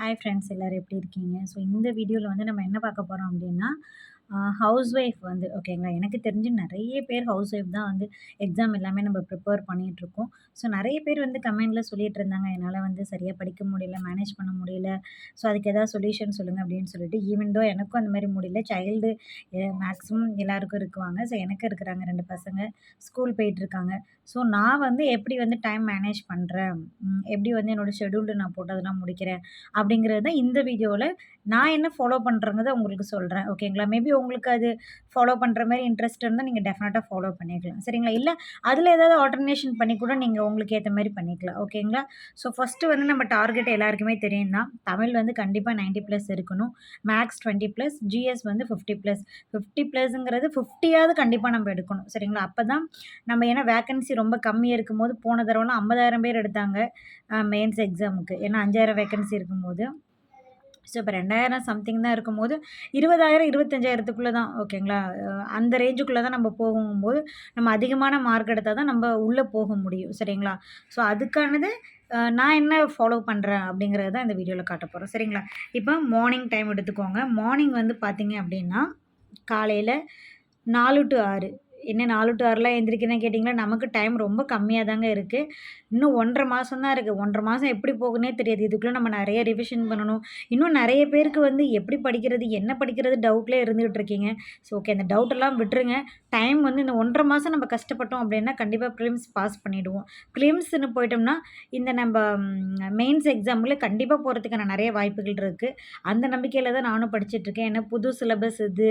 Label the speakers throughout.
Speaker 1: Hi friends எல்லோரும் எப்படி இருக்கீங்க? ஸோ இந்த வீடியோவில் வந்து நம்ம என்ன பார்க்க போகிறோம் அப்படின்னா ஹவுஸ் ஒய்ஃப் வந்து ஓகேங்களா எனக்கு தெரிஞ்சு நிறைய பேர் ஹவுஸ் ஒய்ஃப் தான் வந்து எக்ஸாம் எல்லாமே நம்ம ப்ரிப்பேர் பண்ணிகிட்ருக்கோம் ஸோ நிறைய பேர் வந்து கமெண்டில் சொல்லிகிட்டு இருந்தாங்க. என்னால் வந்து சரியாக படிக்க முடியல மேனேஜ் பண்ண முடியல. ஸோ அதுக்கு எதாவது சொல்யூஷன் சொல்லுங்கள் அப்படின்னு சொல்லிட்டு ஈவன் தோ எனக்கும் அந்த மாதிரி முடியல சைல்டு மேக்ஸிமம் எல்லாருக்கும் இருக்குவாங்க. ஸோ எனக்கு இருக்கிறாங்க ரெண்டு பசங்க. ஸ்கூல் போயிட்டுருக்காங்க. ஸோ நான் வந்து எப்படி வந்து டைம் மேனேஜ் பண்ணுறேன் எப்படி வந்து என்னோடய ஷெடியூல்டு நான் போட்டு அதெல்லாம் முடிக்கிறேன்? அப்படிங்கிறது தான் இந்த வீடியோவில் நான் என்ன ஃபாலோ பண்ணுறேங்கிறத உங்களுக்கு சொல்கிறேன் ஓகேங்களா மேபி உங்களுக்கு அது ஃபாலோ பண்ணுற மாதிரி இன்ட்ரெஸ்ட் இருந்தால் நீங்கள் டெஃபினட்டாக ஃபாலோ பண்ணிக்கலாம். சரிங்களா? இல்லை அதில் ஏதாவது ஆல்டர்னேஷன் பண்ணி கூட நீங்கள் உங்களுக்கு ஏற்ற மாதிரி பண்ணிக்கலாம். ஓகேங்களா ஸோ ஃபஸ்ட்டு வந்து நம்ம டார்கெட் எல்லாருக்குமே தெரியும் தான் தமிழ் வந்து கண்டிப்பாக நைன்ட்டி ப்ளஸ் இருக்கணும். மேக்ஸ் டுவெண்ட்டி ப்ளஸ் ஜிஎஸ் வந்து ஃபிஃப்டி ப்ளஸ் ஃபிஃப்டி ப்ளஸ்ங்கிறது ஃபிஃப்டியாவது கண்டிப்பாக நம்ம எடுக்கணும். சரிங்களா? அப்போ தான் நம்ம ஏன்னா வேக்கன்சி ரொம்ப கம்மியாக இருக்கும்போது போன தடவைலாம் ஐம்பதாயிரம் பேர் எடுத்தாங்க மெயின்ஸ் எக்ஸாமுக்கு ஏன்னா அஞ்சாயிரம் வேக்கன்சி இருக்கும்போது. ஸோ இப்போ ரெண்டாயிரம் சம்திங் தான் இருக்கும்போது இருபதாயிரம் இருபத்தஞ்சாயிரத்துக்குள்ளே தான் ஓகேங்களா அந்த ரேஞ்சுக்குள்ளே தான் நம்ம போகும்போது நம்ம அதிகமான மார்க் எடுத்தால் தான் நம்ம உள்ளே போக முடியும் சரிங்களா? ஸோ அதுக்கானது நான் என்ன ஃபாலோ பண்ணுறேன் அப்படிங்கிறது தான் இந்த வீடியோவில் காட்ட போகிறேன் சரிங்களா? இப்போ மார்னிங் டைம் எடுத்துக்கோங்க. மார்னிங் வந்து பார்த்திங்க அப்படின்னா காலையில் நாலு டு ஆறு. என்ன நாலு டு ஆறுலாம் எழுந்திரிக்கிறேன்னு கேட்டிங்கன்னா நமக்கு டைம் ரொம்ப கம்மியாக தாங்க இருக்குது இன்னும் ஒன்றரை மாதம் தான் இருக்குது ஒன்றரை மாதம் எப்படி போகுன்னே தெரியாது. இதுக்குள்ளே நம்ம நிறைய ரிவிஷன் பண்ணணும். இன்னும் நிறைய பேருக்கு வந்து எப்படி படிக்கிறது என்ன படிக்கிறது டவுட்லேயே இருந்துகிட்டு இருக்கீங்க. ஸோ ஓகே அந்த டவுட்டெல்லாம் விட்டுருங்க. டைம் வந்து இந்த ஒன்றரை மாதம் நம்ம கஷ்டப்பட்டோம் அப்படின்னா கண்டிப்பாக ப்ரிலிம்ஸ் பாஸ் பண்ணிவிடுவோம் ப்ரிலிம்ஸ்னு போயிட்டோம்னா இந்த நம்ம மெயின்ஸ் எக்ஸாமில் கண்டிப்பாக போகிறதுக்கான நிறைய வாய்ப்புகள் இருக்குது அந்த நம்பிக்கையில் தான் நானும் படிச்சுட்ருக்கேன் ஏன்னா புது சிலபஸ் இது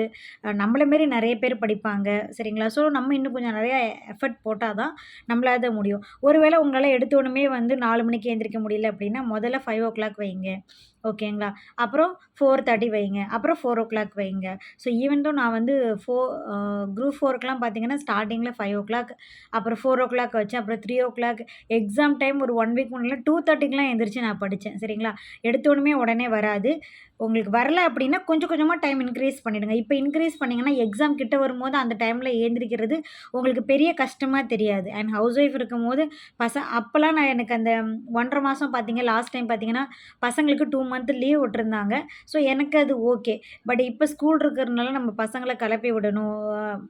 Speaker 1: நம்மளை மாரி நிறைய பேர் படிப்பாங்க. சரிங்களா? ஸோ நம்ம இன்னும் கொஞ்சம் நிறையா எஃபர்ட் போட்டால் தான் நம்மளால் தான் முடியும். ஒருவேளை உங்களால் எடுத்தோடனே வந்து நாலு மணிக்கு எழுந்திரிக்க முடியல அப்படின்னா முதல்ல ஃபைவ் ஓ கிளாக் வைங்க. ஓகேங்களா? அப்புறம் ஃபோர் தேர்ட்டி வைங்க. அப்புறம் ஃபோர் ஓ கிளாக் வைங்க ஸோ ஈவன் நான் வந்து ஃபோ குரூப் ஃபோருக்குலாம் பார்த்தீங்கன்னா ஸ்டார்டிங்கில் ஃபைவ் ஓ கிளாக் அப்புறம் ஃபோர் ஓ கிளாக் வச்சேன் அப்புறம் three o'clock exam time ஒரு ஒன் வீக் முன்னாடி டூ தேர்ட்டிக்கெலாம் எழுந்திரிச்சு நான் படித்தேன் சரிங்களா? எடுத்தோடனே உடனே வராது. உங்களுக்கு வரல அப்படின்னா கொஞ்சம் கொஞ்சமாக டைம் இன்க்ரீஸ் பண்ணிவிடுங்க இப்போ இன்க்ரீஸ் பண்ணிங்கன்னா எக்ஸாம் கிட்ட வரும்போது அந்த டைமில் ஏந்திரிக்கிறது உங்களுக்கு பெரிய கஷ்டமாக தெரியாது. அண்ட் ஹவுஸ் ஒய்ஃப் இருக்கும்போது பசங்க பச அப்போல்லாம் நான் எனக்கு அந்த ஒன்றரை மாதம் பார்த்தீங்க லாஸ்ட் டைம் பார்த்தீங்கன்னா பசங்களுக்கு டூ மந்த் லீவ் விட்டுருந்தாங்க. ஸோ எனக்கு அது ஓகே பட் இப்போ ஸ்கூல் இருக்கிறதுனால நம்ம பசங்களை கிளப்பி விடணும்.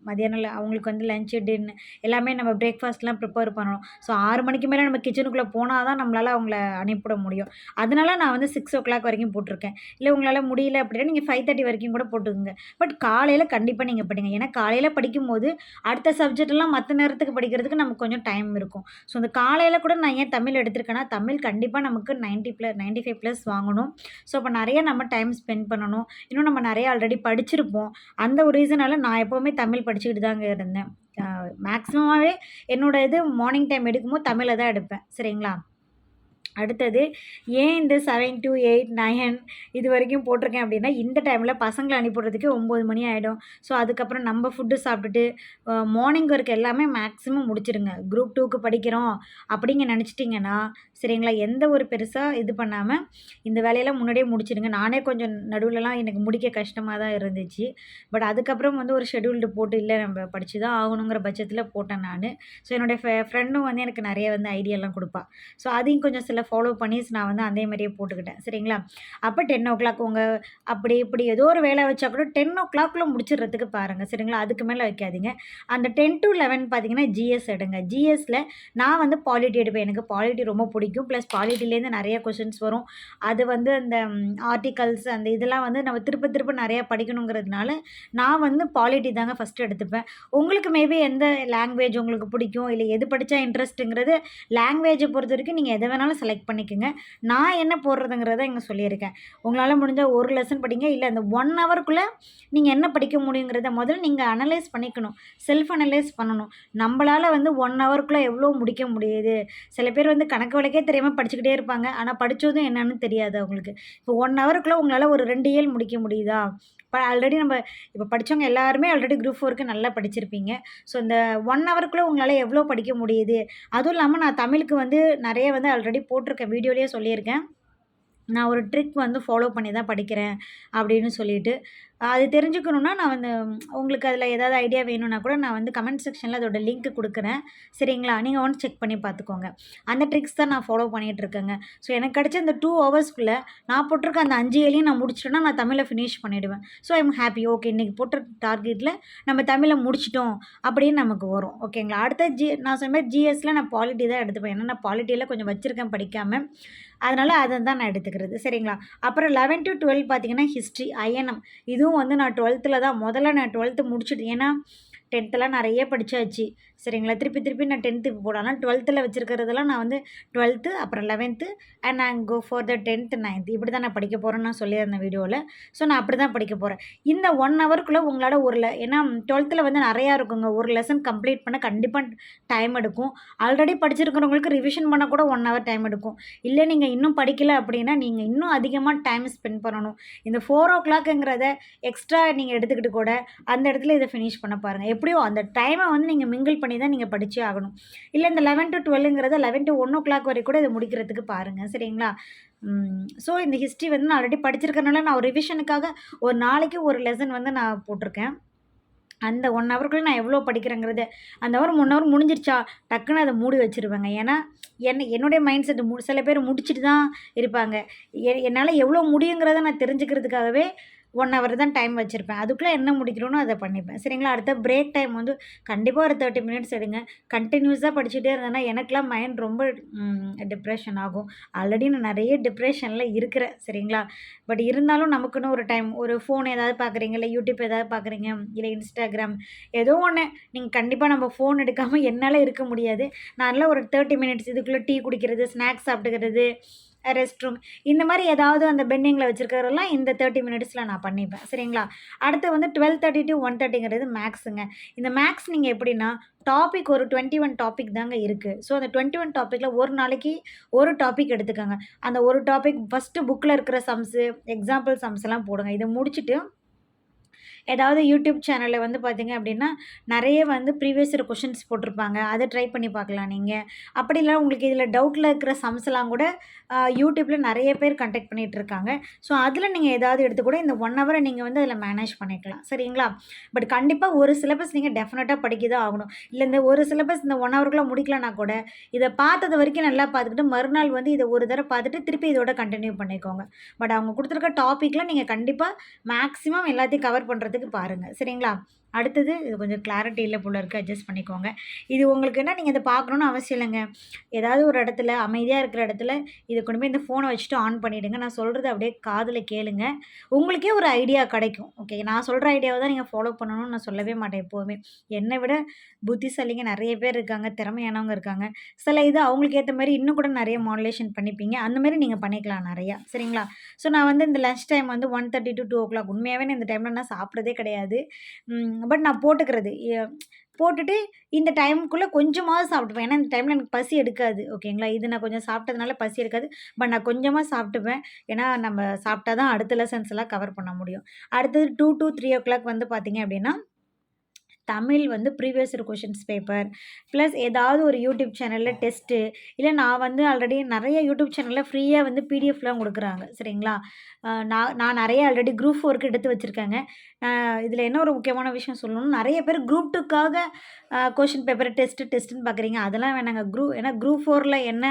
Speaker 1: மதியானம் அவங்களுக்கு வந்து லஞ்ச் டின்னு எல்லாமே நம்ம பிரேக்ஃபாஸ்ட்லாம் ப்ரிப்பேர் பண்ணணும். ஸோ ஆறு மணிக்கு மேலே நம்ம கிச்சனுக்குள்ளே போனால் தான் நம்மளால் அவங்கள அனுப்பிவிட முடியும். அதனால நான் வந்து சிக்ஸ் ஓ கிளாக் வரைக்கும் போட்டிருக்கேன். இல்லை உங்களால் முடியல அப்படின்னா நீங்கள் ஃபைவ் தேர்ட்டி வரைக்கும் கூட போட்டுக்கோங்க. பட் காலையில் கண்டிப்பாக நீங்கள் படிங்க. ஏன்னா காலையில் படிக்கும்போது அடுத்த சப்ஜெக்ட்லாம் மற்ற நேரத்துக்கு படிக்கிறதுக்கு நமக்கு கொஞ்சம் டைம் இருக்கும். ஸோ இந்த காலையில் கூட நான் ஏன் தமிழ் எடுத்திருக்கேன்னா தமிழ் கண்டிப்பாக நமக்கு ninety plus ninety five plus வாங்கணும். ஸோ அப்போ நிறைய நம்ம டைம் ஸ்பெண்ட் பண்ணணும். இன்னும் நம்ம நிறைய ஆல்ரெடி படிச்சிருப்போம். அந்த ஒரு ரீசனால் நான் எப்போவுமே தமிழ் படிச்சுக்கிட்டு தாங்க இருந்தேன். மேக்ஸிமமாகவே என்னோடய இது மார்னிங் டைம் எடுக்கும்போது தமிழில் தான் எடுப்பேன். சரிங்களா? அடுத்தது ஏன் இந்த செவன் டூ எயிட் நைன் இது வரைக்கும் போட்டிருக்கேன் அப்படின்னா இந்த டைமில் பசங்களை அனுப்பிடுறதுக்கு ஒம்பது மணி ஆகிடும் ஸோ அதுக்கப்புறம் நம்ம ஃபுட்டு சாப்பிட்டுட்டு மார்னிங் ஒர்க் எல்லாமே மேக்ஸிமம் முடிச்சிடுங்க குரூப் டூக்கு படிக்கிறோம் அப்படிங்க நினச்சிட்டிங்கன்னா சரிங்களா? எந்த ஒரு பெருசாக இது பண்ணாமல் இந்த வேலையெல்லாம் முன்னாடியே முடிச்சிடுங்க. நானே கொஞ்சம் நடுவில்லாம் எனக்கு முடிக்க கஷ்டமாக தான் இருந்துச்சு. பட் அதுக்கப்புறம் வந்து ஒரு ஷெடியூல்டு போட்டு இல்லை நம்ம படித்து தான் ஆகணுங்கிற பட்சத்தில் போட்டேன் நான். ஸோ என்னுடைய ஃப்ரெண்டும் வந்து எனக்கு நிறைய வந்து ஐடியாலாம் கொடுப்பா. ஸோ அதையும் கொஞ்சம் சில ஃபாலோ பண்ணி நான் வந்து அதே மாதிரியே போட்டுக்கிட்டேன். சரிங்களா? அப்போ டென் ஓ கிளாக் உங்கள் அப்படி இப்படி ஏதோ ஒரு வேலை வச்சா கூட டென் ஓ கிளாக்கில் முடிச்சிடுறதுக்கு பாருங்கள் சரிங்களா? அதுக்கு மேலே வைக்காதீங்க. அந்த டென் டு லெவன் பார்த்தீங்கன்னா ஜிஎஸ் எடுங்க. ஜிஎஸ்சில் நான் வந்து பாலிட்டி எடுப்பேன். எனக்கு பாலிட்டி ரொம்ப பிடிக்கும். ப்ளஸ் பாலிட்டிலேருந்து நிறைய கொஷின்ஸ் வரும். அது வந்து அந்த ஆர்டிகல்ஸ் அந்த இதெல்லாம் வந்து நம்ம திருப்ப திருப்ப நிறையா படிக்கணுங்கிறதுனால நான் வந்து பாலிட்டி தாங்க ஃபஸ்ட்டு எடுத்துப்பேன். உங்களுக்கு மேபி எந்த லாங்குவேஜ் உங்களுக்கு பிடிக்கும்? இல்லை எது படித்தா இன்ட்ரெஸ்ட்டுங்கிறது லாங்குவேஜை பொறுத்த வரைக்கும் நீங்கள் எதை வேணாலும் செலக்ட் பண்ணிக்கோங்க. நான் என்ன போடுறதுங்கிறத இங்கே சொல்லியிருக்கேன். உங்களால் முடிஞ்சால் ஒரு லெசன் படிங்க. இல்லை அந்த ஒன் ஹவருக்குள்ளே நீங்கள் என்ன படிக்க முடியுங்கிறத முதல்ல நீங்கள் அனலைஸ் பண்ணிக்கணும். செல்ஃப் அனலைஸ் பண்ணணும். நம்மளால் வந்து ஒன் ஹவருக்குள்ளே எவ்வளோ முடிக்க முடியுது? சில பேர் வந்து கணக்கு வழக்கே தெரியாமல் படிச்சுக்கிட்டே இருப்பாங்க. ஆனால் படித்ததும் என்னன்னு தெரியாது அவங்களுக்கு. இப்போ ஒன் ஹவருக்குள்ளே உங்களால் ஒரு ரெண்டு இயல் முடிக்க முடியுதா? இப்போ ஆல்ரெடி நம்ம இப்போ படித்தவங்க எல்லாருமே ஆல்ரெடி குரூப் ஃபோருக்கு நல்லா படிச்சிருப்பீங்க. ஸோ இந்த ஒன் ஹவருக்குள்ளே உங்களால் எவ்வளோ படிக்க முடியுது? அதுவும் இல்லாமல் நான் தமிழுக்கு வந்து நிறைய வந்து ஆல்ரெடி போட்டிருக்கேன் வீடியோலேயே சொல்லியிருக்கேன். நான் ஒரு ட்ரிக் வந்து ஃபாலோ பண்ணி தான் படிக்கிறேன் அப்படின்னு சொல்லிட்டு. அது தெரிஞ்சுக்கணுன்னா நான் வந்து உங்களுக்கு அதில் ஏதாவது ஐடியா வேணும்னா கூட நான் வந்து கமெண்ட் செக்ஷனில் அதோட லிங்க் கொடுக்குறேன். சரிங்களா? நீங்கள் ஒன்று செக் பண்ணி பார்த்துக்கோங்க. அந்த ட்ரிக்ஸ் தான் நான் ஃபாலோ பண்ணிகிட்டு இருக்கேங்க. ஸோ எனக்கு கிடைச்ச அந்த டூ ஹவர்ஸ்க்குள்ளே நான் போட்டிருக்க அந்த அஞ்சு ஏழையும் நான் முடிச்சிட்டேன்னா நான் தமிழை ஃபினிஷ் பண்ணிவிடுவேன் ஸோ ஐம் ஹாப்பி ஓகே இன்றைக்கி போட்ட டார்கெட்டில் நம்ம தமிழை முடிச்சிட்டோம் அப்படின்னு நமக்கு வரும். ஓகேங்களா அடுத்த ஜி நான் சொன்ன மாதிரி ஜிஎஸ்சில் நான் பாலிட்டி தான் எடுத்துப்பேன். ஏன்னா நான் பாலிட்டியில் கொஞ்சம் வச்சுருக்கேன் படிக்காமல் அதனால் அதை தான் நான் எடுத்துக்கிறது. சரிங்களா? அப்புறம் லெவன் டு டுவெல் பார்த்தீங்கன்னா ஹிஸ்ட்ரி ஐஎன்எம் இதுவும் வந்து நான் டுவெல்த்தில் தான் முதல்ல நான் டுவெல்த்து முடிச்சுட்டு ஏன்னா டென்த்தெல்லாம் நிறைய படித்தாச்சு சரிங்களா? திருப்பி திருப்பி நான் டென்த்துக்கு போடாமல் டுவெல்த்தில் வச்சுருக்கிறதெல்லாம் நான் வந்து டுவெல்த்து அப்புறம் லெவன்த்து அண்ட் நான் go for the tenth ninth இப்படி தான் நான் படிக்க போகிறேன்னு நான் சொல்லியிருந்தேன் வீடியோவில் ஸோ நான் அப்படி தான் படிக்க போகிறேன் இந்த ஒன் ஹவருக்குள்ளே உங்களால் ஒரு ல ஏன்னா டுவெல்த்தில் வந்து நிறையா இருக்குங்க. ஒரு லெசன் கம்ப்ளீட் பண்ண கண்டிப்பாக டைம் எடுக்கும். ஆல்ரெடி படிச்சிருக்கிறவங்களுக்கு ரிவிஷன் பண்ண கூட ஒன் ஹவர் டைம் எடுக்கும். இல்லை நீங்கள் இன்னும் படிக்கலை அப்படின்னா நீங்கள் இன்னும் அதிகமாக டைம் ஸ்பெண்ட் பண்ணணும். இந்த ஃபோர் ஓ கிளாக்குங்கிறத எக்ஸ்ட்ரா நீங்கள் எடுத்துக்கிட்டு கூட அந்த இடத்துல இதை ஃபினிஷ் பண்ண பாருங்கள் எப்படியோ அந்த டைமை வந்து நீங்கள் மிங்கிள் பண்ணி தான் நீங்கள் படித்தே ஆகணும். இல்லை இந்த லெவன் டு டுவெல்லுங்கிறத eleven to one o'clock வரை கூட இதை முடிக்கிறதுக்கு பாருங்கள் சரிங்களா? ஸோ இந்த ஹிஸ்ட்ரி வந்து நான் ஆல்ரெடி படிச்சிருக்கறனால நான் ஒரு ரிவிஷனுக்காக ஒரு நாளைக்கு ஒரு லெசன் வந்து நான் போட்டிருக்கேன். அந்த ஒன் ஹவருக்குள்ளே நான் எவ்வளோ படிக்கிறேங்கிறது அந்த ஹவர் ஒன் ஹவர் முடிஞ்சிருச்சா டக்குன்னு அதை மூடி வச்சுருவேங்க. ஏன்னா என்ன என்னுடைய மைண்ட் செட் மு சில பேர் முடிச்சுட்டு தான் இருப்பாங்க. எ என்னால் எவ்வளோ முடியுங்கிறத நான் தெரிஞ்சுக்கிறதுக்காகவே ஒன் ஹவர் தான் டைம் வச்சுருப்பேன். அதுக்குள்ளே என்ன முடிக்கிறோனோ அதை பண்ணிப்பேன். சரிங்களா? அடுத்த பிரேக் டைம் வந்து கண்டிப்பாக ஒரு தேர்ட்டி மினிட்ஸ் எடுங்க. கண்டினியூஸாக படிச்சுட்டே இருந்தேன்னா எனக்குலாம் மைண்ட் ரொம்ப டிப்ரெஷன் ஆகும். ஆல்ரெடி நான் நிறைய டிப்ரெஷனில் இருக்கிறேன். சரிங்களா? பட் இருந்தாலும் நமக்குன்னு ஒரு டைம் ஒரு ஃபோன் ஏதாவது பார்க்குறீங்க இல்லை யூடியூப் ஏதாவது பார்க்குறீங்க இல்லை இன்ஸ்டாகிராம் ஏதோ ஒன்று நீங்கள் கண்டிப்பாக நம்ம ஃபோன் எடுக்காமல் என்னால் இருக்க முடியாது. நான் ஒரு தேர்ட்டி மினிட்ஸ் இதுக்குள்ளே டீ குடிக்கிறது ஸ்நாக்ஸ் சாப்பிட்டுக்கிறது ரெஸ்ட் ரூம் இந்த மாதிரி ஏதாவது அந்த பெண்டிங்கில் வச்சுருக்கிறதெல்லாம் இந்த தேர்ட்டி மினிட்ஸில் நான் பண்ணிப்பேன். சரிங்களா? அடுத்து வந்து டுவெல் தேர்ட்டி டு ஒன் தேர்ட்டிங்கிறது மேக்ஸுங்க இந்த மேக்ஸ் நீங்கள் எப்படின்னா டாபிக் ஒரு டுவெண்ட்டி ஒன் டாபிக் தாங்க இருக்குது ஸோ அந்த டுவெண்ட்டி ஒன் டாப்பிக்கில் ஒரு நாளைக்கு ஒரு டாபிக் எடுத்துக்கோங்க. அந்த ஒரு டாபிக் ஃபஸ்ட்டு புக்கில் இருக்கிற சம்ஸு எக்ஸாம்பிள் சம்ஸ் எல்லாம் போடுங்க. இதை முடிச்சுட்டு ஏதாவது யூடியூப் சேனலில் வந்து பார்த்தீங்க அப்படின்னா நிறைய வந்து ப்ரீவியஸ் இயர் கொஷின்ஸ் போட்டிருப்பாங்க. அதை ட்ரை பண்ணி பார்க்கலாம் நீங்கள் அப்படி இல்லை உங்களுக்கு இதில் டவுட்டில் இருக்கிற சம்ஸ்லாம் கூட யூடியூப்பில் நிறைய பேர் கண்டெக்ட் பண்ணிகிட்டு இருக்காங்க. ஸோ அதில் நீங்கள் ஏதாவது எடுத்து கூட இந்த ஒன் ஹவரை நீங்கள் வந்து அதில் மேனேஜ் பண்ணிக்கலாம். சரிங்களா? பட் கண்டிப்பாக ஒரு சிலபஸ் நீங்கள் டெஃபினட்டாக படிக்க தான் ஆகணும். இல்லை இந்த ஒரு சிலபஸ் இந்த ஒன் ஹவருக்குள்ளே முடிக்கலனா கூட இதை பார்த்தது வரைக்கும் நல்லா பார்த்துக்கிட்டு மறுநாள் வந்து இதை ஒரு தடவை பார்த்துட்டு திருப்பி இதோட கண்டினியூ பண்ணிக்கோங்க. பட் அவங்க கொடுத்துருக்க டாப்பிக்கில் நீங்கள் கண்டிப்பாக மேக்ஸிமம் எல்லாத்தையும் கவர் பண்ணுறதுக்கு பாருங்கள் சரிங்களா? அடுத்தது இது கொஞ்சம் கிளாரிட்டி இல்லை போல இருக்குது அட்ஜஸ்ட் பண்ணிக்கோங்க. இது உங்களுக்கு என்ன? நீங்கள் இதை பார்க்கணுன்னு அவசியம் இல்லைங்க. ஏதாவது ஒரு இடத்துல அமைதியாக இருக்கிற இடத்துல இதை கொண்டு போய் இந்த ஃபோனை வச்சுட்டு ஆன் பண்ணிவிடுங்க நான் சொல்கிறது அப்படியே காதில் கேளுங்க. உங்களுக்கே ஒரு ஐடியா கிடைக்கும். ஓகே நான் சொல்கிற ஐடியாவை தான் நீங்கள் ஃபாலோ பண்ணணும்னு நான் சொல்லவே மாட்டேன் எப்போவுமே. என்னை விட புத்திசாலிங்க நிறைய பேர் இருக்காங்க திறமையானவங்க இருக்காங்க. சில இது அவங்களுக்கு ஏற்ற மாதிரி இன்னும் கூட நிறைய மாடுலேஷன் பண்ணிப்பீங்க. அந்த மாதிரி நீங்கள் பண்ணிக்கலாம் நிறையா. சரிங்களா? ஸோ நான் வந்து இந்த லஞ்ச் டைம் வந்து one thirty to two o'clock உண்மையாகவே இந்த டைமில் நான் சாப்பிட்றதே கிடையாது. பட் நான் போட்டுக்கிறது. போட்டுட்டு இந்த டைமுக்குள்ளே கொஞ்சமாவது சாப்பிட்டுப்பேன். ஏன்னா இந்த டைமில் எனக்கு பசி எடுக்காது. ஓகேங்களா இது நான் கொஞ்சம் சாப்பிட்டதுனால பசி எடுக்காது. பட் நான் கொஞ்சமாக சாப்பிட்டுப்பேன். ஏன்னா நம்ம சாப்பிட்டா தான் அடுத்த லெசன்ஸ் எல்லாம் கவர் பண்ண முடியும். அடுத்தது two to three o'clock வந்து பார்த்திங்க அப்படின்னா தமிழ் வந்து previous year questions paper plus ஏதாவது ஒரு யூடியூப் சேனலில் டெஸ்ட்டு இல்லை நான் வந்து ஆல்ரெடி நிறைய யூடியூப் சேனலில் ஃப்ரீயாக வந்து பிடிஎஃப்லாம் கொடுக்குறாங்க. சரிங்களா? நான் நான் நிறைய ஆல்ரெடி குரூப் ஒர்க் எடுத்து வச்சுருக்கேங்க. இதில் என்ன ஒரு முக்கியமான விஷயம் சொல்லணும் நிறைய பேர் குரூப் டூக்காக கொஷின் பேப்பர் டெஸ்ட்டு டெஸ்ட்டுன்னு பார்க்குறீங்க அதெல்லாம் வேணாங்க. குரூப் ஏன்னா குரூப் ஃபோரில் என்ன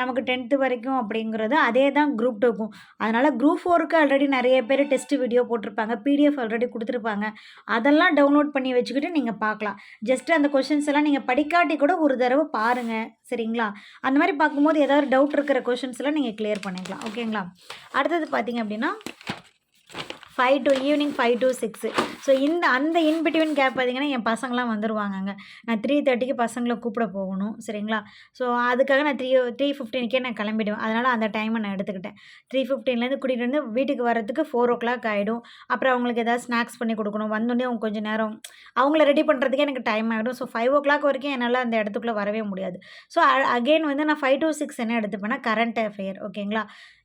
Speaker 1: நமக்கு டென்த்து வரைக்கும் அப்படிங்கிறது அதே தான் குரூப் டூக்கும் அதனால் குரூப் ஃபோருக்கு ஆல்ரெடி நிறைய பேர் டெஸ்ட் வீடியோ போட்டிருப்பாங்க பிடிஎஃப் ஆல்ரெடி கொடுத்துருப்பாங்க. அதெல்லாம் டவுன்லோட் பண்ணி வச்சுக்கிட்டு நீங்கள் பார்க்கலாம். ஜஸ்ட்டு அந்த கொஷின்ஸ் எல்லாம் நீங்கள் படிக்காட்டி கூட ஒரு தடவை பாருங்கள் சரிங்களா? அந்த மாதிரி பார்க்கும்போது ஏதாவது டவுட் இருக்கிற கொஷின்ஸ் எல்லாம் நீங்கள் கிளியர் பண்ணிக்கலாம். ஓகேங்களா அடுத்தது பார்த்தீங்க அப்படின்னா five to evening five to six so இந்த அந்த இன்பிட்வீன் கேப் பார்த்திங்கன்னா என் பசங்களாம் வந்துடுவாங்கங்க நான் த்ரீ தேர்ட்டிக்கு பசங்களை கூப்பிட போகணும் சரிங்களா? ஸோ அதுக்காக நான் த்ரீ த்ரீ ஃபிஃப்டீனுக்கே நான் கிளம்பிடுவேன். அதனால் அந்த டைமை நான் எடுத்துக்கிட்டேன். த்ரீ ஃபிஃப்டீன்லேருந்து கூட்டிகிட்டு வந்து வீட்டுக்கு வரத்துக்கு ஃபோர் ஓ கிளாக் ஆகிடும் அப்புறம் அவங்களுக்கு ஏதாவது ஸ்நாக்ஸ் பண்ணி கொடுக்கணும். வந்தோடனே அவங்க கொஞ்சம் நேரம் அவங்கள ரெடி பண்ணுறதுக்கே எனக்கு டைம் ஆகிடும் ஸோ ஃபைவ் ஓ கிளாக் வரைக்கும் என்னால் அந்த இடத்துக்குள்ளே வரவே முடியாது. ஸோ அகெயின் வந்து நான் ஃபைவ் டு சிக்ஸ் என்ன எடுத்துப்பேன்னா கரண்ட் அஃபேர் ஓகேங்களா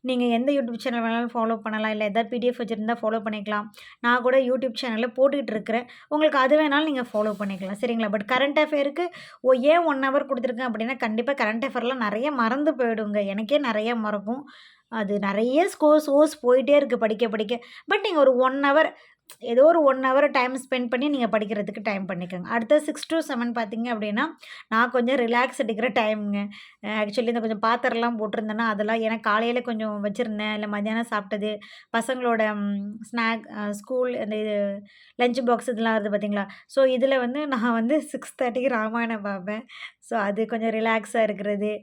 Speaker 1: நீங்கள் எந்த யூடியூப் சேனல் வேணாலும் ஃபாலோ பண்ணலாம். இல்லை எதாவது பிடிஎஃப் வச்சுருந்தா ஃபாலோ பண்ணிக்கலாம். நான் கூட யூடியூப் சேனலில் போட்டுக்கிட்டு இருக்கிறேன். உங்களுக்கு அது வேணாலும் நீங்கள் ஃபாலோ பண்ணிக்கலாம். சரிங்களா? பட் கரண்ட் அஃபேருக்கு ஓ ஏன் ஒன் ஹவர் கொடுத்துருக்கேன் அப்படின்னா கண்டிப்பாக கரண்ட் அஃபேர்லாம் நிறைய மறந்து போயிடுங்க. எனக்கே நிறைய மறக்கும். அது நிறைய ஸ்கோர்ஸ் சோர்ஸ் போயிட்டே இருக்குது படிக்க படிக்க. பட் நீங்கள் ஒரு ஒன் ஹவர் ஏதோ ஒரு ஒன் ஹவர் டைம் ஸ்பெண்ட் பண்ணி நீங்கள் படிக்கிறதுக்கு டைம் பண்ணிக்கோங்க. அடுத்தது 6-7 பார்த்தீங்க அப்படின்னா, நான் கொஞ்சம் ரிலாக்ஸ் எடுக்கிற டைமுங்க ஆக்சுவலி இந்த கொஞ்சம் பாத்திரம்லாம் போட்டிருந்தேன்னா, அதெல்லாம் ஏன்னா காலையில் கொஞ்சம் வச்சுருந்தேன் இல்லை மத்தியானம் சாப்பிட்டது, பசங்களோட ஸ்நாக் ஸ்கூல் அந்த இது லஞ்ச் பாக்ஸ் இதெல்லாம் வருது பார்த்தீங்களா? ஸோ இதில் வந்து நான் வந்து 6:30க்கு ராமாயணம் பார்ப்பேன். ஸோ அது கொஞ்சம் ரிலாக்ஸாக இருக்கிறது.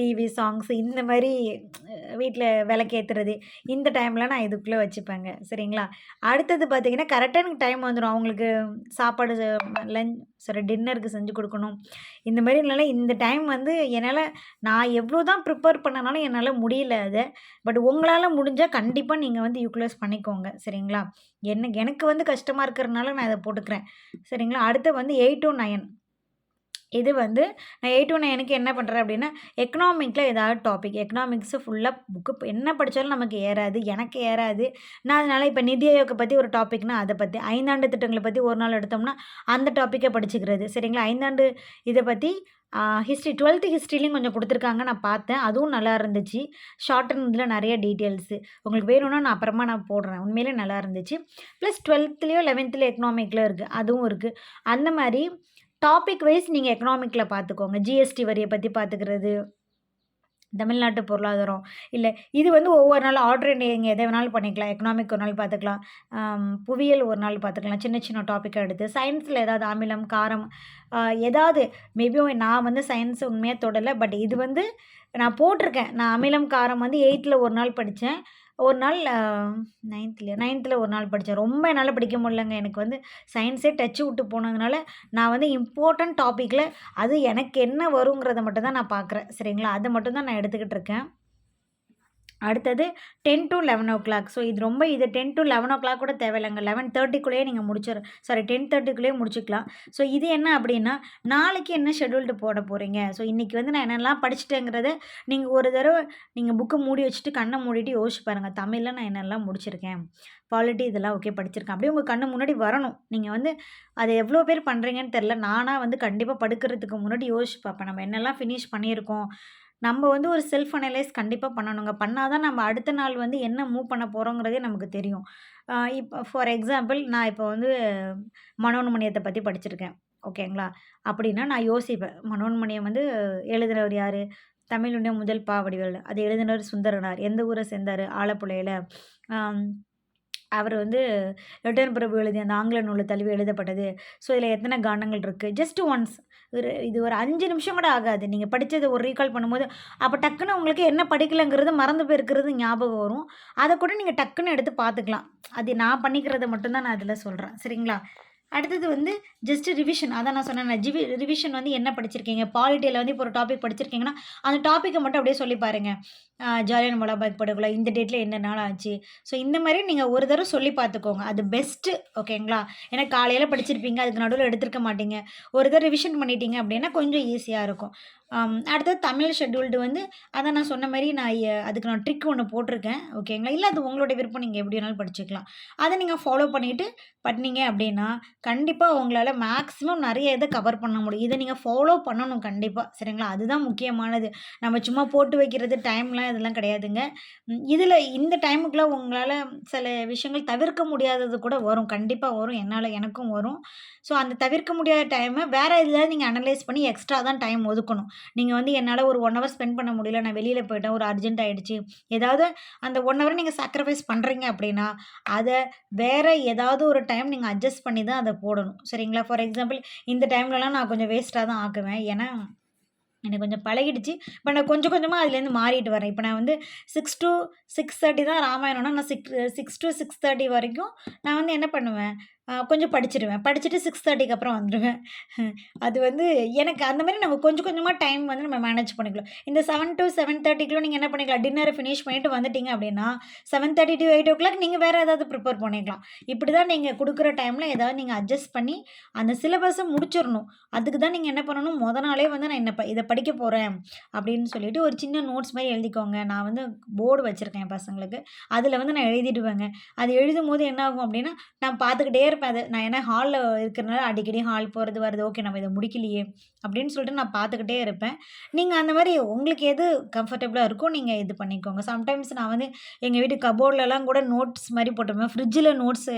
Speaker 1: டிவி, சாங்ஸ் இந்த மாதிரி வீட்டில் விளக்கேற்றுறது இந்த டைம்லாம் நான் இதுக்குள்ளே வச்சுப்பேங்க. சரிங்களா? அடுத்தது பார்த்தீங்கன்னா, கரெக்டாக எனக்கு டைம் வந்துடும் அவங்களுக்கு சாப்பாடு லஞ்ச் சாரி டின்னருக்கு செஞ்சு கொடுக்கணும் இந்த மாதிரி மாரினால இந்த டைம் வந்து என்னால் நான் எவ்வளோ தான் ப்ரிப்பேர் பண்ணனாலும் என்னால் முடியல அதை பட் உங்களால் முடிஞ்சால் கண்டிப்பாக நீங்கள் வந்து யூட்டிலைஸ் பண்ணிக்கோங்க. சரிங்களா? என்ன எனக்கு வந்து கஷ்டமாக இருக்கிறனால நான் இதை போட்டுக்கிறேன். சரிங்களா? அடுத்து வந்து 8-9 இது வந்து நான் 8-9க்கு என்ன பண்ணுறேன் அப்படின்னா, எக்கனாமிக்கில் ஏதாவது டாபிக் எக்கனாமிக்ஸு ஃபுல்லாக புக்கு என்ன படித்தாலும் நமக்கு ஏறாது. எனக்கு ஏறாது. நான் அதனால் இப்போ நிதி ஆயோக்கை பற்றி ஒரு டாபிக்னா அதை பற்றி ஐந்தாண்டு திட்டங்களை பற்றி ஒரு நாள் எடுத்தோம்னா, அந்த டாப்பிக்கை படிச்சுக்கிறது. சரிங்களா? ஐந்தாண்டு இதை பற்றி ஹிஸ்ட்ரி டுவெல்த்து ஹிஸ்ட்ரிலையும் கொஞ்சம் கொடுத்துருக்காங்க நான் பார்த்தேன். அதுவும் நல்லா இருந்துச்சு. ஷார்ட் அண்ட் இதில டீட்டெயில்ஸு. உங்களுக்கு வேணும்னா நான் அப்புறமா நான் போடுறேன். உண்மையிலே நல்லா இருந்துச்சு. ப்ளஸ் டுவெல்த்துலேயோ லெவன்த்துலேயோ எக்கனாமிக்கில் இருக்குது அதுவும் இருக்குது அந்த மாதிரி டாபிக் வைஸ் நீங்கள் எக்கனாமிக்கில் பார்த்துக்கோங்க. ஜிஎஸ்டி வரியை பற்றி பார்த்துக்கிறது. தமிழ்நாட்டு பொருளாதாரம். இல்லை இது வந்து ஒவ்வொரு நாள் எங்கே எதை வேணாலும் பண்ணிக்கலாம். எக்கனாமிக் ஒரு நாள் பார்த்துக்கலாம். புவியியல் ஒரு நாள் பார்த்துக்கலாம். சின்ன சின்ன டாப்பிக்காக எடுத்து. சயின்ஸில் ஏதாவது அமிலம், காரம் ஏதாவது மேபி நான் வந்து சயின்ஸ் உண்மையாக தொடலை பட் இது வந்து நான் போட்டிருக்கேன். நான் அமிலம், காரம் வந்து எயித்தில் ஒரு நாள் படித்தேன் ஒரு நாள் நைன்த்தில் நைன்த்தில் ஒரு நாள் படித்தேன் ரொம்ப என்னால் படிக்க முடியலங்க. எனக்கு வந்து சயின்ஸே டச்சு விட்டு போனதுனால, நான் வந்து இம்பார்ட்டன்ட் டாப்பிக்கில் அது எனக்கு என்ன வருங்கிறத மட்டும் தான் நான் பார்க்குறேன். சரிங்களா? அதை மட்டும் தான் நான் எடுத்துக்கிட்டு இருக்கேன். அடுத்தது 10-11 ஸோ இது ரொம்ப இது 10-11 கூட தேவையில்லைங்க லெவன் தேர்ட்டிக்குள்ளேயே நீங்கள் முடிச்சிடும் சாரி 10:30க்குள்ளேயே முடிச்சுக்கலாம். ஸோ இது என்ன அப்படின்னா, நாளைக்கு என்ன ஷெட்யூல்டு போட போகிறீங்க ஸோ இன்றைக்கி வந்து நான் என்னெல்லாம் படிச்சுட்டேங்கிறத நீங்கள் ஒரு தடவை நீங்கள் புக்கு மூடி வச்சுட்டு, கண்ணை மூடிட்டு யோசிச்சு பாருங்கள் தமிழில் நான் என்னெல்லாம் முடிச்சிருக்கேன். பாலிட்டி இதெல்லாம் ஓகே படிச்சிருக்கேன். அப்படியே உங்கள் கண்ணு முன்னாடி வரணும். நீங்கள் வந்து அதை எவ்வளோ பேர் பண்ணுறீங்கன்னு தெரில நானாக வந்து கண்டிப்பாக படுக்கிறதுக்கு முன்னாடி யோசிச்சு பார்ப்பேன். நம்ம என்னெல்லாம் ஃபினிஷ் பண்ணியிருக்கோம். நம்ம வந்து ஒரு செல்ஃப் அனலைஸ் கண்டிப்பாக பண்ணணுங்க. பண்ணால் தான் நம்ம அடுத்த நாள் வந்து என்ன மூவ் பண்ண போகிறோங்கிறதே நமக்கு தெரியும். இப்போ ஃபார் எக்ஸாம்பிள் நான் இப்போ வந்து மனோன்மணியத்தை பற்றி படிச்சிருக்கேன். ஓகேங்களா? அப்படின்னா நான் யோசிப்பேன். மனோன்மணியம் வந்து எழுதுனவர் யார் தமிழுடைய முதல் பா அது எழுதினவர் சுந்தரனார். எந்த ஊரை சேர்ந்தார் ஆலப்புழையில. அவர் வந்து லெப்டினன்ட் பிரபு எழுதிய அந்த ஆங்கில நூலை தழுவி எழுதப்பட்டது. ஸோ இதில் எத்தனை கானங்கள் இருக்குது ஜஸ்ட் ஒன்ஸ் ஒரு இது ஒரு அஞ்சு நிமிஷம் கூட ஆகாது. நீங்கள் படித்ததை ஒரு ரீகால் பண்ணும்போது, அப்போ டக்குன்னு உங்களுக்கு என்ன படிக்கலைங்கிறது மறந்து போயிருக்கிறது ஞாபகம் வரும். அதை கூட நீங்கள் டக்குன்னு எடுத்து பார்த்துக்கலாம். அது நான் பண்ணிக்கிறத மட்டும் தான் நான் அதில் சொல்கிறேன் சரிங்களா? அடுத்தது வந்து ஜஸ்ட் ரிவிஷன். அதான் நான் சொன்னேன் ஜிவி ரிவிஷன் வந்து என்ன படிச்சிருக்கீங்க? பாலிட்டியில் வந்து இப்போ ஒரு டாபிக் படிச்சிருக்கீங்கன்னா, அந்த டாப்பிக்கை மட்டும் அப்படியே சொல்லி பாருங்கள் ஜாலியான ஜாலியன் வாலாபாக் படுகொலை இந்த டேட்டில் என்ன நாள் ஆச்சு? ஸோ இந்த மாதிரி நீங்கள் ஒரு தடவை சொல்லி பார்த்துக்கோங்க. அது பெஸ்ட்டு ஓகேங்களா? ஏன்னா காலையில் படிச்சிருப்பீங்க. அதுக்கு நடுவில் எடுத்திருக்க மாட்டீங்க. ஒரு தடவை ரிவிஷன் பண்ணிட்டீங்க அப்படின்னா கொஞ்சம் ஈஸியாக இருக்கும். அடுத்தது தமிழ் ஷெட்யூல்டு வந்து அதை நான் சொன்ன மாதிரி நான் அதுக்கு நான் ட்ரிக் ஒன்று போட்டிருக்கேன். ஓகேங்களா? இல்லை அது உங்களோட விருப்பம். நீங்கள் எப்படி வேணாலும் படிச்சுக்கலாம். அதை நீங்கள் ஃபாலோ பண்ணிவிட்டு பண்ணீங்க அப்படின்னா, கண்டிப்பாக உங்களால் மேக்ஸிமம் நிறைய இதை கவர் பண்ண முடியும். இதை நீங்கள் ஃபாலோ பண்ணணும் கண்டிப்பாக சரிங்களா? அதுதான் முக்கியமானது. நம்ம சும்மா போட்டு வைக்கிறது டைம்லாம் அதெல்லாம் கிடையாதுங்க. இதில் இந்த டைமுக்குலாம் உங்களால் சில விஷயங்கள் தவிர்க்க முடியாதது கூட வரும். கண்டிப்பாக வரும். என்னால் எனக்கும் வரும். ஸோ அந்த தவிர்க்க முடியாத டைமை வேறு இதில் நீங்கள் அனலைஸ் பண்ணி எக்ஸ்ட்ரா தான் டைம் ஒதுக்கணும். நீங்கள் வந்து என்னால் ஒரு ஒன் ஹவர் ஸ்பெண்ட் பண்ண முடியல. நான் வெளியில் போயிட்டேன். ஒரு அர்ஜென்ட் ஆகிடுச்சு ஏதாவது அந்த ஒன் ஹவர் நீங்கள் சாக்ரிஃபைஸ் பண்ணுறீங்க அப்படின்னா, அதை வேறு ஏதாவது ஒரு டைம் நீங்கள் அட்ஜஸ்ட் பண்ணி தான் அதை போடணும். சரிங்களா? ஃபார் எக்ஸாம்பிள் இந்த டைம்லலாம் நான் கொஞ்சம் வேஸ்ட்டாக தான் ஆக்குவேன். ஏன்னா, எனக்கு கொஞ்சம் பழகிடுச்சு. இப்போ நான் கொஞ்சம் கொஞ்சமாக அதுலேருந்து மாறிட்டு வரேன். இப்போ நான் வந்து 6-6:30 தான் ராமாயணம்னா, நான் six six to six thirty வரைக்கும் நான் வந்து என்ன பண்ணுவேன், கொஞ்சம் படிச்சிடுவேன் படிச்சுட்டு 6:30க்கு அப்புறம் வந்துடுவேன் அது வந்து எனக்கு அந்த மாதிரி நம்ம கொஞ்சம் கொஞ்சமாக டைம் வந்து நம்ம மேனேஜ் பண்ணிக்கலாம். இந்த செவன் டு செவன் தேர்ட்டிக்குள்ள நீங்கள் என்ன பண்ணிக்கலாம், டின்னரை ஃபினிஷ் பண்ணிட்டு வந்துட்டீங்க அப்படின்னா, seven thirty to eight o'clock நீங்கள் வேறு ஏதாவது ப்ரிப்பேர் பண்ணிக்கலாம். இப்படி தான் நீங்கள் கொடுக்குற டைமில் ஏதாவது நீங்கள் அட்ஜஸ்ட் பண்ணி, அந்த சிலபஸை முடிச்சிடணும் அதுக்கு தான் நீங்கள் என்ன பண்ணணும், முத நாளே வந்து நான் என்ன ப இதை படிக்க போகிறேன் அப்படின்னு சொல்லிட்டு ஒரு சின்ன நோட்ஸ் மாதிரி எழுதிக்கோங்க. நான் வந்து போர்டு வச்சுருக்கேன் பசங்களுக்கு. அதில் வந்து நான் எழுதிடுவேங்க. அது எழுதும்போது என்ன ஆகும் அப்படின்னா, நான் பார்த்துக்கிட்டே இருப்பேன். இருப்பேன் அது நான் ஏன்னா ஹாலில் இருக்கிறனால அடிக்கடி ஹால் போகிறது வருது ஓகே நம்ம இதை முடிக்கலையே அப்படின்னு சொல்லிட்டு நான் பார்த்துக்கிட்டே இருப்பேன். நீங்கள் அந்த மாதிரி உங்களுக்கு எது கம்ஃபர்டபுளாக இருக்கோ நீங்கள் இது பண்ணிக்கோங்க. சம்டைம்ஸ் நான் வந்து எங்கள் வீட்டு கபோர்ட்லலாம் கூட நோட்ஸ் மாதிரி போட்டிருப்பேன். ஃப்ரிட்ஜில் நோட்ஸு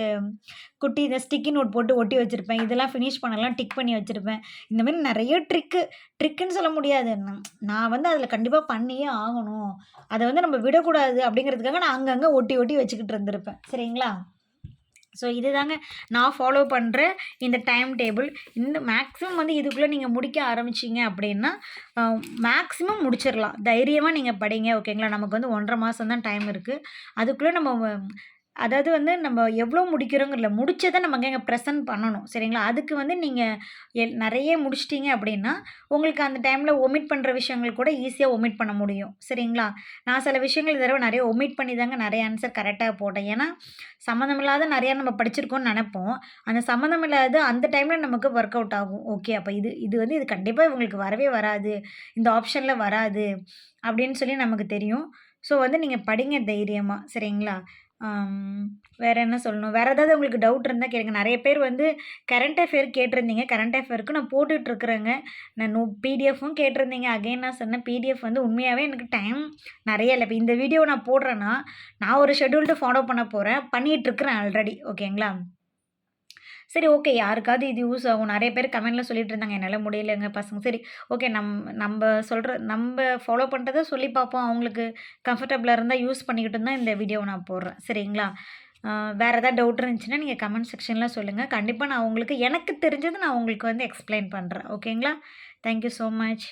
Speaker 1: குட்டி இந்த ஸ்டிக்கி நோட் போட்டு ஒட்டி வச்சுருப்பேன். இதெல்லாம் ஃபினிஷ் பண்ணலாம் டிக் பண்ணி வச்சுருப்பேன். இந்த மாதிரி நிறைய ட்ரிக்கு ட்ரிக்குன்னு சொல்ல முடியாது. நான் நான் வந்து அதில் கண்டிப்பாக பண்ணியே ஆகணும். அதை வந்து நம்ம விடக்கூடாது அப்படிங்கிறதுக்காக நான் அங்கங்கே ஒட்டி ஒட்டி வச்சுக்கிட்டு இருந்திருப்பேன். சரிங்களா? ஸோ இதுதாங்க நான் ஃபாலோ பண்ணுற இந்த டைம் டேபிள் இந்த மேக்ஸிமம் வந்து இதுக்குள்ளே நீங்கள் முடிக்க ஆரம்பிச்சிங்க அப்படின்னா மேக்ஸிமம் முடிச்சிடலாம் தைரியமாக நீங்கள் படிங்க ஓகேங்களா நமக்கு வந்து ஒன்றரை மாதம் தான் டைம் இருக்குது அதுக்குள்ளே நம்ம அதாவது வந்து நம்ம எவ்வளோ முடிக்கிறோங்கிறல முடிச்சதை நம்ம அங்கே ப்ரெசன்ட் பண்ணணும். சரிங்களா? அதுக்கு வந்து நீங்கள் எல் நிறைய முடிச்சிட்டிங்க அப்படின்னா உங்களுக்கு அந்த டைமில் ஒமிட் பண்ணுற விஷயங்கள் கூட ஈஸியாக ஒமிட் பண்ண முடியும். சரிங்களா? நான் சில விஷயங்கள் தடவை நிறைய ஒமிட் பண்ணி தாங்க நிறைய ஆன்சர் கரெக்டாக போட்டேன். ஏன்னா சம்மந்தமில்லாத நிறையா நம்ம படிச்சிருக்கோம்னு நினைப்போம். அந்த சம்மந்தம் இல்லாத அந்த டைமில் நமக்கு ஒர்க் அவுட் ஆகும். ஓகே அப்போ இது இது வந்து இது கண்டிப்பாக இவங்களுக்கு வரவே வராது. இந்த ஆப்ஷனில் வராது. அப்படின்னு சொல்லி நமக்கு தெரியும். ஸோ வந்து நீங்கள் படிங்க தைரியமாக சரிங்களா? வேறு என்ன சொல்லணும்? வேறு ஏதாவது உங்களுக்கு டவுட் இருந்தால் கேளுங்க. நிறைய பேர் வந்து கரண்ட் அஃபேர் கேட்டிருந்தீங்க. கரண்ட் அஃபேருக்கு நான் போட்டுட்ருக்குறேங்க. நான் நோ பிடிஎஃப்பும் கேட்டிருந்தீங்க. அகைன் நான் சொன்னேன் பிடிஎஃப் வந்து உண்மையாகவே எனக்கு டைம் நிறைய இல்லை. இப்போ இந்த வீடியோ நான் போடுறேன்னா நான் ஒரு ஷெட்யூல்டு ஃபாலோ பண்ண போகிறேன் பண்ணிகிட்ருக்குறேன் ஆல்ரெடி ஓகேங்களா சரி ஓகே. யாருக்காவது இது யூஸ் ஆகும். நிறைய பேர் கமெண்ட்டில் சொல்லிட்டு இருந்தாங்க. என்னால் முடியலைங்க பசங்க. சரி ஓகே. நம் நம்ம சொல்கிற நம்ம ஃபாலோ பண்ணுறத சொல்லி பார்ப்போம். அவங்களுக்கு கம்ஃபர்டபுளாக இருந்தால் யூஸ் பண்ணிக்கிட்டு தான் இந்த வீடியோவை நான் போடுறேன். சரிங்களா? வேறு ஏதாவது டவுட் இருந்துச்சுன்னா நீங்கள் கமெண்ட் செக்ஷனில் சொல்லுங்கள் கண்டிப்பாக நான் உங்களுக்கு எனக்கு தெரிஞ்சது நான் உங்களுக்கு வந்து எக்ஸ்பிளைன் பண்ணுறேன் ஓகேங்களா? Thank you so much